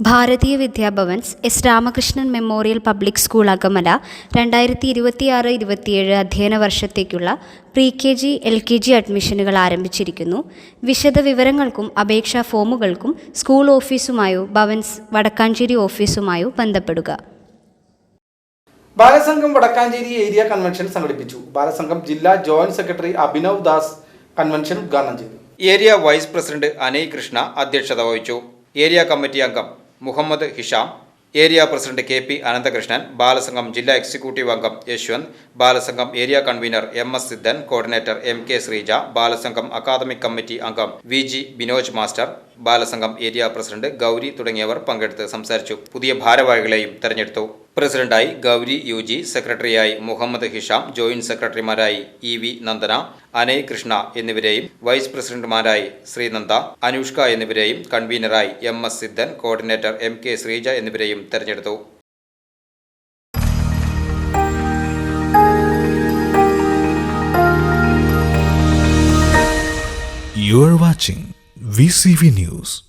Bharatiya Vidyabhavans S Ramakrishnan memorial public school Akamala രണ്ടായിരത്തി ഇരുപത്തിയാറ് ഇരുപത്തിയേഴ് അധ്യയന വർഷത്തേക്കുള്ള pre K G L K G അഡ്മിഷനുകൾ ആരംഭിച്ചിരിക്കുന്നു. വിശദ വിവരങ്ങൾക്കും അപേക്ഷാ ഫോമുകൾക്കും സ്കൂൾ ഓഫീസുമായോ ഭവൻസ് വടക്കാഞ്ചേരി ഓഫീസുമായോ ബന്ധപ്പെടുക. ബാലസംഘം വടക്കാഞ്ചേരി ഏരിയ കൺവെൻഷൻ സംഘടിപ്പിച്ചു. ബാലസംഘം ജില്ലാ joint secretary Abhinav Das convention ഉദ്ഘാടനം ചെയ്തു. Area vice president Anay Krishna അധ്യക്ഷത വഹിച്ചു. ഏരിയ കമ്മിറ്റി അംഗം Muhammad Hisham area president K P Ananthakrishnan Balasangham ജില്ലാ എക്സിക്യൂട്ടീവ് അംഗം Yashwant Balasangham area convener M S Siddhan coordinator M K Sreeja Balasangham academic committee അംഗം V G Binoj master Balasangham area president Gauri തുടങ്ങിയവർ പങ്കെടുത്ത് സംസാരിച്ചു. പുതിയ ഭാരവാഹികളെയും തെരഞ്ഞെടുത്തു. പ്രസിഡന്റായി Gauri U G സെക്രട്ടറിയായി മുഹമ്മദ് ഹിഷാം ജോയിന്റ് സെക്രട്ടറിമാരായി ഇ വി നന്ദന അനയ് കൃഷ്ണ എന്നിവരെയും വൈസ് പ്രസിഡന്റുമാരായി ശ്രീനന്ദ അനുഷ്ക എന്നിവരെയും കൺവീനറായി M S Siddhan coordinator M K Sreeja എന്നിവരെയും തെരഞ്ഞെടുത്തു You are watching VCV News.